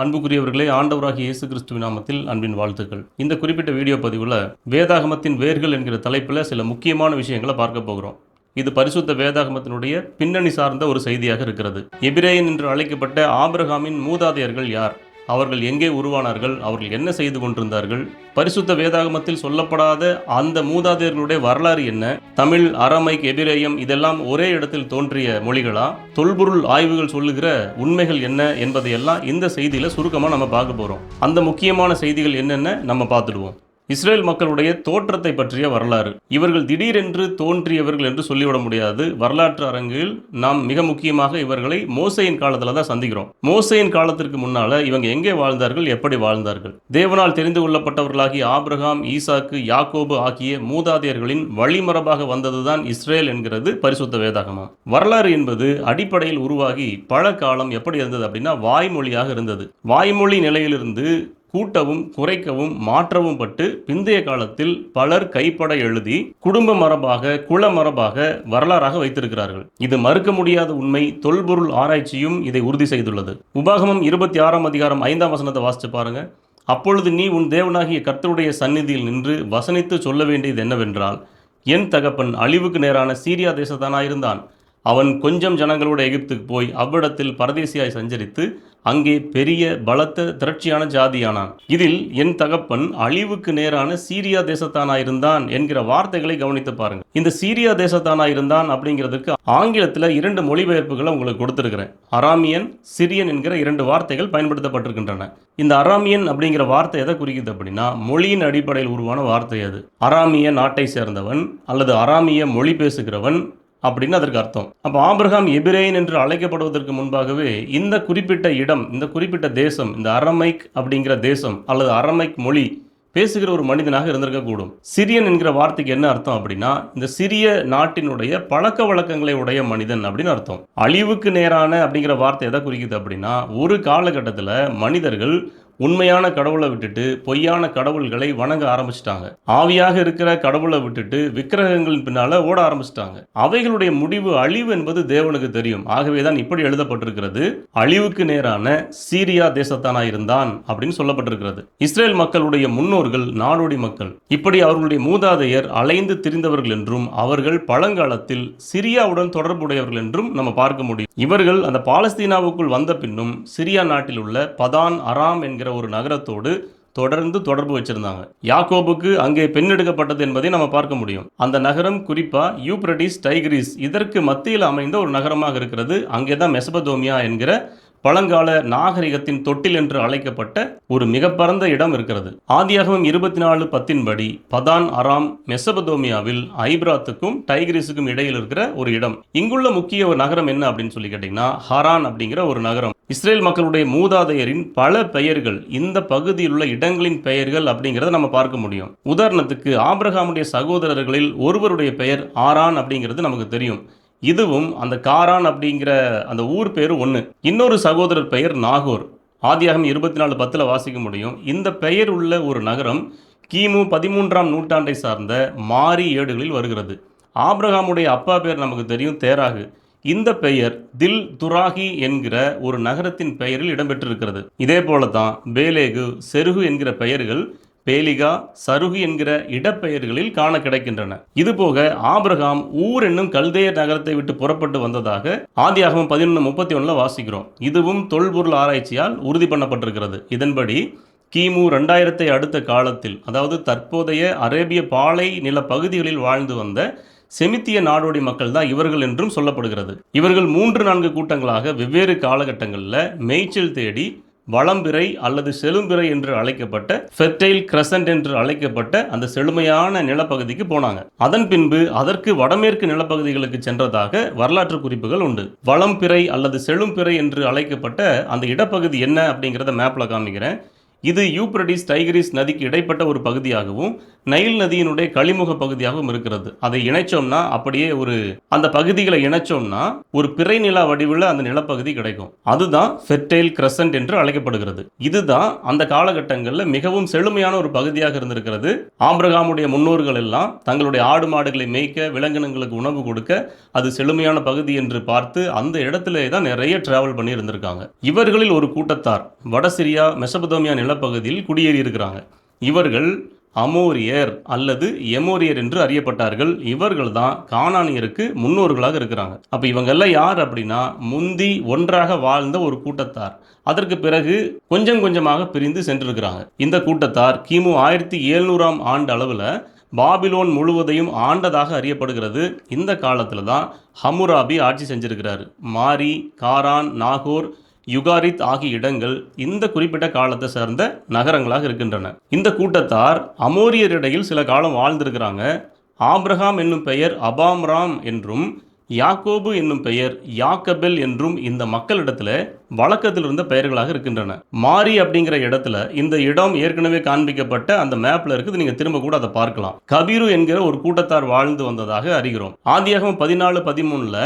அன்புக்குரியவர்களே ஆண்டவராகிய இயேசு கிறிஸ்துவ நாமத்தில் அன்பின் வாழ்த்துக்கள். இந்த குறிப்பிட்ட வீடியோ பதிவில் வேதாகமத்தின் வேர்கள் என்கிற தலைப்பில் சில முக்கியமான விஷயங்களை பார்க்க போகிறோம். இது பரிசுத்த வேதாகமத்தினுடைய பின்னணி சார்ந்த ஒரு செய்தியாக இருக்கிறது. எபிரேயன் என்று அழைக்கப்பட்ட ஆபிரகாமின் மூதாதையர்கள் யார்? அவர்கள் எங்கே உருவானார்கள் அவர்கள் என்ன செய்து கொண்டிருந்தார்கள்? பரிசுத்த வேதாகமத்தில் சொல்லப்படாத அந்த மூதாதையர்களுடைய வரலாறு என்ன? தமிழ் அரமைக் எபிரேயம் இதெல்லாம் ஒரே இடத்தில் தோன்றிய மொழிகளா? தொல்பொருள் ஆய்வுகள் சொல்லுகிற உண்மைகள் என்ன என்பதையெல்லாம் இந்த செய்தியில சுருக்கமாக நம்ம பார்க்க போகிறோம் அந்த முக்கியமான செய்திகள் என்னென்ன? நம்ம பார்த்துடுவோம். இஸ்ரேல் மக்களுடைய தோற்றத்தை பற்றிய வரலாறு. இவர்கள் திடீரென்று தோன்றியவர்கள் என்று சொல்லிவிட முடியாது. வரலாற்று அரங்கில் நாம் மிக முக்கியமாக இவர்களை மோசையின் காலத்தில் தான் சந்திக்கிறோம். மோசையின் காலத்திற்கு முன்னால இவங்க எங்கே வாழ்ந்தார்கள் எப்படி வாழ்ந்தார்கள்? தேவனால் தெரிந்து கொள்ளப்பட்டவர்களாகிய ஆப்ரஹாம் ஈசாக்கு யாக்கோபு ஆகிய மூதாதையர்களின் வழிமரபாக வந்ததுதான் இஸ்ரேல் என்கிறது பரிசுத்த வேதாகமா வரலாறு என்பது அடிப்படையில் உருவாகி பல காலம் எப்படி இருந்தது அப்படின்னா வாய்மொழியாக இருந்தது. வாய்மொழி நிலையிலிருந்து கூட்டவும் குறைக்கவும் மாற்றவும் பட்டு பிந்தைய காலத்தில் பலர் கைப்பட எழுதி குடும்ப மரபாக குல மரபாக வரலாறாக வைத்திருக்கிறார்கள். இது மறுக்க முடியாத உண்மை தொல்பொருள் ஆராய்ச்சியும் இதை உறுதி செய்துள்ளது. உபாகமம் இருபத்தி ஆறாம் அதிகாரம் ஐந்தாம் வசனத்தை வாசித்து பாருங்க. அப்பொழுது நீ உன் தேவனாகிய கர்த்தருடைய சந்நிதியில் நின்று வசனித்து சொல்ல வேண்டியது என்னவென்றால் என் தகப்பன் அழிவுக்கு நேரான சீரியா தேசத்தானாயிருந்தான். அவன் கொஞ்சம் ஜனங்களோட எகிப்துக்கு போய் அவ்விடத்தில் பரதேசியாய் சஞ்சரித்து அங்கே பெரிய பலத்த திரட்சியான ஜாதியானான். இதில் என் தகப்பன் அழிவுக்கு நேரான சீரியா தேசத்தானாயிருந்தான் என்கிற வார்த்தைகளை கவனித்து பாருங்க இந்த சீரியா தேசத்தானாயிருந்தான் அப்படிங்கிறதுக்கு ஆங்கிலத்தில் இரண்டு மொழிபெயர்ப்புகளை உங்களுக்கு கொடுத்துருக்கிறேன். அராமியன் சிரியன் என்கிற இரண்டு வார்த்தைகள் பயன்படுத்தப்பட்டிருக்கின்றன. இந்த அராமியன் அப்படிங்கிற வார்த்தை எதை குறிக்குது அப்படின்னா மொழியின் அடிப்படையில் உருவான வார்த்தை அது. அராமிய நாட்டை சேர்ந்தவன் அல்லது அராமிய மொழி பேசுகிறவன் அப்படின்னு அதற்கு அர்த்தம். அப்போ ஆபிரகாம் எபிரேயன் என்று அழைக்கப்படுவதற்கு முன்பாகவே இந்த குறிப்பிட்ட இடம் இந்த குறிப்பிட்ட தேசம் இந்த அரமைக் அப்படிங்கிற தேசம் அல்லது அரமைக் மொழி பேசுகிற ஒரு மனிதனாக இருந்திருக்கக்கூடும். சிரியன் என்கிற வார்த்தைக்கு என்ன அர்த்தம் அப்படின்னா இந்த சிறிய நாட்டினுடைய பழக்க வழக்கங்களை உடைய மனிதன் அப்படின்னு அர்த்தம். அழிவுக்கு நேரான அப்படிங்கிற வார்த்தை எதை குறிக்குது அப்படின்னா ஒரு காலகட்டத்தில் மனிதர்கள் உண்மையான கடவுளை விட்டுட்டு பொய்யான கடவுள்களை வணங்க ஆரம்பிச்சிட்டாங்க. ஆவியாக இருக்கிற கடவுளை விட்டுட்டு விக்கிரகங்களின் பின்னால ஓட ஆரம்பிச்சிட்டாங்க. அவைகளுடைய முடிவு அழிவு என்பது தேவனுக்கு தெரியும். ஆகவே தான் இப்படி எழுதப்பட்டிருக்கிறது. அழிவுக்கு நேரான சீரியா தேசத்தானா இருந்தான் அப்படின்னு சொல்லப்பட்டிருக்கிறது. இஸ்ரேல் மக்களுடைய முன்னோர்கள் நாடோடி மக்கள். இப்படி அவர்களுடைய மூதாதையர் அலைந்து திரிந்தவர்கள் என்றும் அவர்கள் பழங்காலத்தில் சிரியாவுடன் தொடர்புடையவர்கள் என்றும் நம்ம பார்க்க முடியும். இவர்கள் அந்த பாலஸ்தீனாவுக்குள் வந்த பின்னும் சிரியா நாட்டில் உள்ள பதான் அராம் என்கிற ஒரு நகரத்தோடு தொடர்ந்து தொடர்பு வச்சிருந்தாங்க. யாக்கோபுக்கு அங்கே பெண் எடுக்கப்பட்டது என்பதை நம்ம பார்க்க முடியும். அந்த நகரம் குறிப்பா யூப்ரடிஸ் டைகிரிஸ் இதற்கு மத்தியில் அமைந்த ஒரு நகரமாக இருக்கிறது. அங்கே தான் மெசபதோமியா என்கிற பழங்கால நாகரிகத்தின் தொட்டில் என்று அழைக்கப்பட்ட ஒரு மிக பரந்த இடம் இருக்கிறது. ஆதியாகவும் இருபத்தி நாலு பத்தின்படி பதான் அராம் மெசபதோமியாவில் ஐப்ராத்துக்கும் டைகிரிஸுக்கும் இடையில் இருக்கிற ஒரு இடம். இங்குள்ள முக்கிய ஒரு நகரம் என்ன அப்படின்னு சொல்லி கேட்டிங்கன்னா ஹரான் அப்படிங்கிற ஒரு நகரம். இஸ்ரேல் மக்களுடைய மூதாதையரின் பல பெயர்கள் இந்த பகுதியில் உள்ள இடங்களின் பெயர்கள் அப்படிங்கிறத நம்ம பார்க்க முடியும். உதாரணத்துக்கு ஆப்ரஹாமுடைய சகோதரர்களில் ஒருவருடைய பெயர் ஆரான் அப்படிங்கிறது நமக்கு தெரியும். இதுவும் அந்த காரான் அப்படிங்கிற அந்த ஊர் பேர் ஒன்று இன்னொரு சகோதரர் பெயர் நாகூர். ஆதியாகம் இருபத்தி நாலு பத்தில் வாசிக்க முடியும். இந்த பெயர் உள்ள ஒரு நகரம் கிமு பதிமூன்றாம் நூற்றாண்டை சார்ந்த மாரி ஏடுகளில் வருகிறது. ஆப்ரஹாமுடைய அப்பா பேர் நமக்கு தெரியும் தேராகு. இந்த பெயர் தில் துராகி என்கிற ஒரு நகரத்தின் பெயரில் இடம்பெற்றிருக்கிறது. இதே போல தான் பேலேகு செருகு என்கிற பெயர்கள் பேலிகா சருகு என்கிற இடப்பெயர்களில் காண கிடைக்கின்றன. இதுபோக ஆபிரகாம் ஊர் என்னும் கல்தேயர் நகரத்தை விட்டு புறப்பட்டு வந்ததாக ஆதியாகமம் பதினொன்று முப்பத்தி ஒன்றில் வாசிக்கிறோம். இதுவும் தொல்பொருள் ஆராய்ச்சியால் உறுதி பண்ணப்பட்டிருக்கிறது. இதன்படி கிமு ரெண்டாயிரத்தை அடுத்த காலத்தில் அதாவது தற்போதைய அரேபிய பாலை நில பகுதிகளில் வாழ்ந்து வந்த செமித்திய நாடோடி மக்கள் தான் இவர்கள் என்றும் சொல்லப்படுகிறது. இவர்கள் மூன்று நான்கு கூட்டங்களாக வெவ்வேறு காலகட்டங்களில் மேய்ச்சல் தேடி வளம்பிறை அல்லது செழும்பிறை என்று அழைக்கப்பட்ட ஃபெர்டைல் கிரசன்ட் என்று அழைக்கப்பட்ட அந்த செழுமையான நிலப்பகுதிக்கு போனாங்க. அதன் பின்பு அதற்கு வடமேற்கு நிலப்பகுதிகளுக்கு சென்றதாக வரலாற்று குறிப்புகள் உண்டு. வளம்பிறை அல்லது செழும்பிறை என்று அழைக்கப்பட்ட அந்த இடப்பகுதி என்ன அப்படிங்கிறத மேப்ல காமிக்கிறேன். இது யூப்ரடிஸ் டைகிரிஸ் நதிக்கு இடைப்பட்ட ஒரு பகுதியாகவும் நைல் நதியினுடைய கழிமுக பகுதியாகவும் இருக்கிறது. அதை இணைச்சோம்னா அப்படியே ஒரு அந்த பகுதிகளை இணைச்சோம்னா ஒரு பிறை நிலா வடிவில் அந்த நிலப்பகுதி கிடைக்கும். அதுதான் ஃபெர்டைல் கிரசன்ட் என்று அழைக்கப்படுகிறது. இதுதான் அந்த காலகட்டங்களில் மிகவும் செழுமையான ஒரு பகுதியாக இருந்திருக்கிறது. ஆம்பிரகாமுடைய முன்னோர்கள் எல்லாம் தங்களுடைய ஆடு மாடுகளை மேய்க்க விலங்கினங்களுக்கு உணவு கொடுக்க அது செழுமையான பகுதி என்று பார்த்து அந்த இடத்துல தான் நிறைய டிராவல் பண்ணி இருந்திருக்காங்க இவர்களில் ஒரு கூட்டத்தார் வடசிரியா மெசபதோமியா நில நிலப்பகுதியில் குடியேறியிருக்கிறாங்க. இவர்கள் அமோரியர் அல்லது எமோரியர் என்று அறியப்பட்டார்கள். இவர்கள் தான் காணானியருக்கு முன்னோர்களாக இருக்கிறாங்க. அப்போ இவங்கெல்லாம் யார் அப்படின்னா முந்தி ஒன்றாக வாழ்ந்த ஒரு கூட்டத்தார். அதற்கு பிறகு கொஞ்சம் கொஞ்சமாக பிரிந்து சென்றிருக்கிறாங்க. இந்த கூட்டத்தார் கிமு ஆயிரத்தி எழுநூறாம் ஆண்டு அளவில் பாபிலோன் முழுவதையும் ஆண்டதாக அறியப்படுகிறது. இந்த காலத்தில் தான் ஹமுராபி ஆட்சி செஞ்சிருக்கிறார். மாரி காரான் நாகூர் யுகாரித் ஆகிய இடங்கள் இந்த குறிப்பிட்ட காலத்தை சேர்ந்த நகரங்களாக இருக்கின்றன. இந்த கூட்டத்தார் அமோரியரிடையில் சில காலம் வாழ்ந்திருக்கிறாங்க. ஆப்ரஹாம் என்னும் பெயர் அபாம்ராம் என்றும் யாக்கோபு என்னும் பெயர் யாக்கபெல் என்றும் இந்த மக்களிடத்துல வழக்கத்தில் இருந்த பெயர்களாக இருக்கின்றன. மாரி அப்படிங்கிற இடத்துல இந்த இடம் ஏற்கனவே காண்பிக்கப்பட்ட அந்த மேப்ல இருக்குது. நீங்க திரும்ப கூட அதை பார்க்கலாம். கபீரு என்கிற ஒரு கூட்டத்தார் வாழ்ந்து வந்ததாக அறிகிறோம். ஆதியாகவும் பதினாலு பதிமூணுல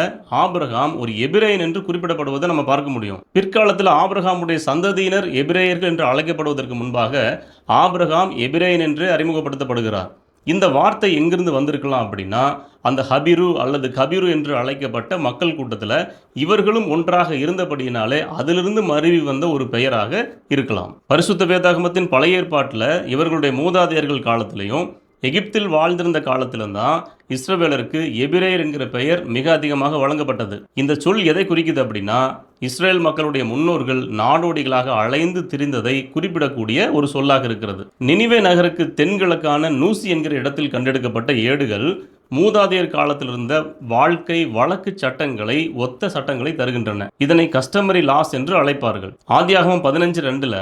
ஆபிரகாம் ஒரு எபிரேயன் என்று குறிப்பிடப்படுவதை நம்ம பார்க்க முடியும். பிற்காலத்தில் ஆபிரகாமுடைய சந்ததியினர் எபிரேயர்கள் என்று அழைக்கப்படுவதற்கு முன்பாக ஆபிரகாம் எபிரேயன் என்று அறிமுகப்படுத்தப்படுகிறார். இந்த வார்த்தை எங்கிருந்து வந்திருக்கலாம் அப்படின்னா அந்த ஹபிரு அல்லது கபிரு என்று அழைக்கப்பட்ட மக்கள் கூட்டத்தில் இவர்களும் ஒன்றாக இருந்தபடியினாலே அதிலிருந்து மருவி வந்த ஒரு பெயராக இருக்கலாம். பரிசுத்த வேதாகமத்தின் பழைய ஏற்பாட்டில் இவர்களுடைய மூதாதையர்கள் காலத்திலையும் எகிப்தில் வாழ்ந்திருந்த காலத்தில்தான் இஸ்ரவேலருக்கு எபிரேயர் என்கிற பெயர் மிக அதிகமாக வழங்கப்பட்டது. இந்த சொல் எதை குறிக்குது அப்படின்னா இஸ்ரேல் மக்களுடைய முன்னோர்கள் நாடோடிகளாக அலைந்து திரிந்ததை குறிப்பிடக்கூடிய ஒரு சொல்லாக இருக்கிறது. நினிவே நகருக்கு தென்கிழக்கான நூசி என்கிற இடத்தில் கண்டெடுக்கப்பட்ட ஏடுகள் மூதாதையர் காலத்தில் இருந்த வாழ்க்கை வழக்கு சட்டங்களை ஒத்த சட்டங்களை தருகின்றன. இதனை கஸ்டமரி லாஸ் என்று அழைப்பார்கள். ஆதியாகவும் பதினஞ்சு ரெண்டுல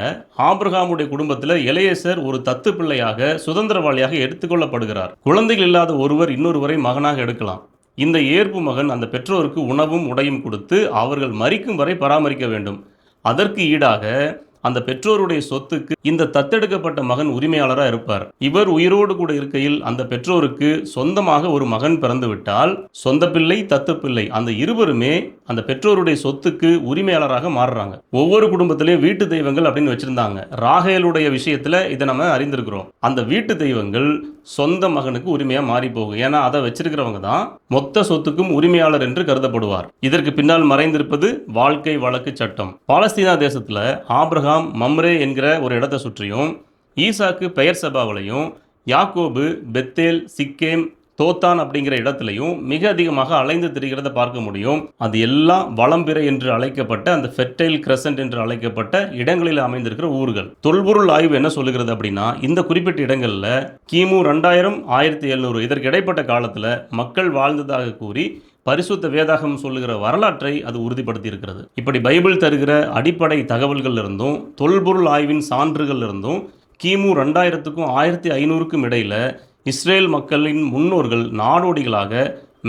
ஆபிரகாமுடைய குடும்பத்தில் இளையசர் ஒரு தத்து பிள்ளையாக சுதந்திரவாளியாக எடுத்துக்கொள்ளப்படுகிறார். குழந்தைகள் இல்லாத ஒருவர் இன்னொருவரை மகனாக எடுக்கலாம். இந்த ஏற்பு மகன் அந்த பெற்றோருக்கு உணவும் உடையும் கொடுத்து அவர்கள் மறிக்கும் வரை பராமரிக்க வேண்டும். அதற்கு ஈடாக அந்த பெற்றோருடைய சொத்துக்கு இந்த தத்தெடுக்கப்பட்ட மகன் உரிமையாளராக இருப்பார். இவர் உயிரோடு கூட இருக்கையில் அந்த பெற்றோருக்கு சொந்தமாக ஒரு மகன் பிறந்து விட்டால் சொந்த பிள்ளை தத்து பிள்ளை அந்த இருவருமே அந்த பெற்றோருடைய சொத்துக்கு உரிமையாளராக மாறுறாங்க. ஒவ்வொரு குடும்பத்திலையும் வீட்டு தெய்வங்கள் அப்படின்னு வச்சிருந்தாங்க. ராகேலுடைய விஷயத்துல இதை நம்ம அறிந்திருக்கிறோம். அந்த வீட்டு தெய்வங்கள் சொந்த மகனுக்கு உரிமையாக மாறி போகும். ஏன்னா அதை வச்சிருக்கிறவங்க தான் மொத்த சொத்துக்கும் உரிமையாளர் என்று கருதப்படுவார். இதற்கு பின்னால் மறைந்திருப்பது வாழ்க்கை வழக்கு சட்டம். பாலஸ்தீனா தேசத்தில் ஆப்ரஹாம் மம்ரே என்கிற ஒரு இடத்தை சுற்றியும் ஈசாக்கு பெயர் சபாவிலையும் யாக்கோபு பெத்தேல் சிக்கேம் தோத்தான் அப்படிங்கிற இடத்துலையும் மிக அதிகமாக அலைந்து திரிகிறத பார்க்க முடியும். அது எல்லாம் வளம்பிறை என்று அழைக்கப்பட்ட அந்த ஃபெர்டைல் கிரசன்ட் என்று அழைக்கப்பட்ட இடங்களில் அமைந்திருக்கிற ஊர்கள். தொல்பொருள் ஆய்வு என்ன சொல்லுகிறது அப்படின்னா இந்த குறிப்பிட்ட இடங்களில் கிமு ரெண்டாயிரம் ஆயிரத்தி எழுநூறு இதற்கு இடைப்பட்ட காலத்தில் மக்கள் வாழ்ந்ததாக கூறி பரிசுத்த வேதாகம் சொல்லுகிற வரலாற்றை அது உறுதிப்படுத்தி இருக்கிறது இப்படி பைபிள் தருகிற அடிப்படை தகவல்கள் இருந்தும் தொல்பொருள் ஆய்வின் சான்றுகள் இருந்தும் கிமு ரெண்டாயிரத்துக்கும் ஆயிரத்தி ஐநூறுக்கும் இடையில இஸ்ரேல் மக்களின் முன்னோர்கள் நாடோடிகளாக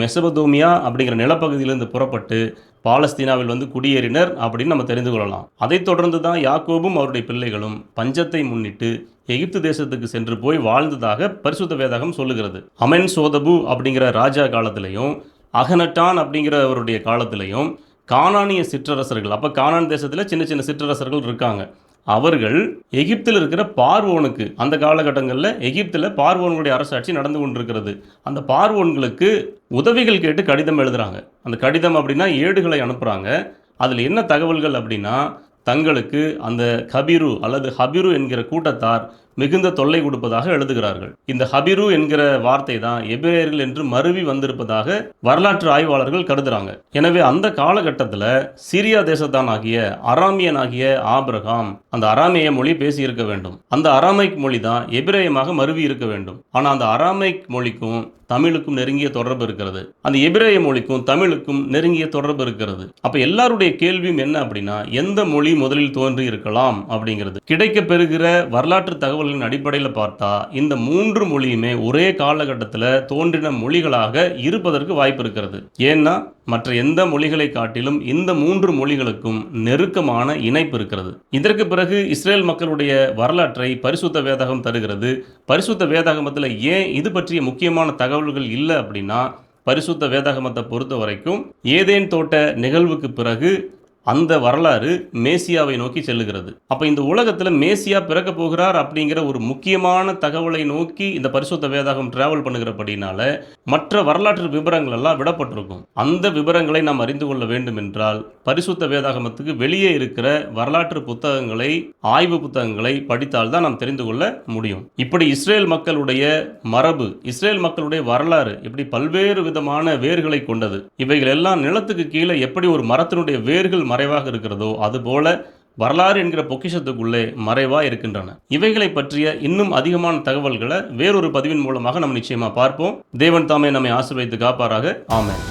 மெசபதோமியா அப்படிங்கிற நிலப்பகுதியிலிருந்து புறப்பட்டு பாலஸ்தீனாவில் வந்து குடியேறினர் அப்படின்னு நம்ம தெரிந்து கொள்ளலாம். அதைத் தொடர்ந்து தான் யாக்கோபும் அவருடைய பிள்ளைகளும் பஞ்சத்தை முன்னிட்டு எகிப்து தேசத்துக்கு சென்று போய் வாழ்ந்ததாக பரிசுத்த வேதாகம் சொல்லுகிறது. அமென் சோதபு அப்படிங்கிற ராஜா காலத்திலையும் அகனட்டான் அப்படிங்கிறவருடைய காலத்திலையும் கானானிய சிற்றரசர்கள் அப்போ கானான் தேசத்தில் சின்ன சின்ன சிற்றரசர்கள் இருக்காங்க. அவர்கள் எகிப்தில் இருக்கிற பார்வோனுக்கு அந்த காலகட்டங்களில் எகிப்தில் பார்வோன்களுடைய அரசாட்சி நடந்து கொண்டிருக்கிறது. அந்த பார்வோன்களுக்கு உதவிகள் கேட்டு கடிதம் எழுதுகிறாங்க அந்த கடிதம் அப்படின்னா ஏடுகளை அனுப்புகிறாங்க அதில் என்ன தகவல்கள் அப்படின்னா தங்களுக்கு அந்த கபிரு அல்லது ஹபிரு என்கிற கூட்டத்தார் மிகுந்த தொல்லை கொடுப்பதாக எழுதுகிறார்கள். இந்த ஹபிரு என்கிற வார்த்தை தான் எபிரேயர்கள் என்று மருவி வந்திருப்பதாக வரலாற்று ஆய்வாளர்கள் கருதுறாங்க. எனவே அந்த காலகட்டத்தில் சிரியா தேசத்தான் ஆகிய அராமியன் ஆகிய ஆபிரகாம் அந்த அராமிய மொழி பேசி இருக்க வேண்டும். அந்த அராமைக் மொழி தான் எபிரேயமாக மருவி இருக்க வேண்டும். ஆனால் அந்த அராமைக் மொழிக்கும் தமிழுக்கும் நெருங்கிய தொடர்பு இருக்கிறது. அந்த எபிரேய மொழிக்கும் தமிழுக்கும் நெருங்கிய தொடர்பு இருக்கிறது. அப்ப எல்லாருடைய கேள்வியும் என்ன அப்படின்னா எந்த மொழி முதலில் தோன்றி இருக்கலாம் அப்படிங்கிறது. கிடைக்க பெறுகிற வரலாற்று தகவல்களின் அடிப்படையில் பார்த்தா இந்த மூன்று மொழியுமே ஒரே காலகட்டத்தில் தோன்றின மொழிகளாக இருப்பதற்கு வாய்ப்பு இருக்கிறது. ஏன்னா மற்ற எந்த மொழிகளை காட்டிலும் இந்த மூன்று மொழிகளுக்கும் நெருக்கமான இணைப்பு இருக்கிறது. இதற்கு பிறகு இஸ்ரேல் மக்களுடைய வரலாற்றை பரிசுத்த வேதாகம் தருகிறது. பரிசுத்த வேதாகமத்தில் ஏன் இது பற்றிய முக்கியமான தகவல்கள் இல்லை அப்படின்னா பரிசுத்த வேதாகமத்தை பொறுத்த வரைக்கும் ஏதேன் தோட்ட நிகழ்வுக்கு பிறகு அந்த வரலாறு மேசியாவை நோக்கி செல்லுகிறது. அப்போ இந்த உலகத்தில் மேசியா பிறக்க போகிறார் அப்படிங்கிற ஒரு முக்கியமான தகவலை நோக்கி இந்த பரிசுத்த வேதாகம் டிராவல் பண்ணுகிறபடினால மற்ற வரலாற்று விவரங்கள் எல்லாம் விடப்பட்டிருக்கும். அந்த விவரங்களை நாம் அறிந்து கொள்ள வேண்டும் என்றால் பரிசுத்த வேதாகமத்துக்கு வெளியே இருக்கிற வரலாற்று புத்தகங்களை ஆய்வு புத்தகங்களை படித்தால் தான் நாம் தெரிந்து கொள்ள முடியும். இப்படி இஸ்ரேல் மக்களுடைய மரபு இஸ்ரேல் மக்களுடைய வரலாறு இப்படி பல்வேறு விதமான வேர்களை கொண்டது. இவைகள் எல்லாம் நிலத்துக்கு கீழே எப்படி ஒரு மரத்தினுடைய வேர்கள் மறைவாக இருக்கிறதோ அதுபோல வரலாறு என்கிற பொக்கிஷத்துக்குள்ளே மறைவா இருக்கின்றன. இவைகளை பற்றிய இன்னும் அதிகமான தகவல்களை வேறொரு பதிவின் மூலமாக நம்ம நிச்சயமா பார்ப்போம். தேவன் தாமே நம்மை ஆசீர்வதித்து காப்பாராக. ஆமேன்.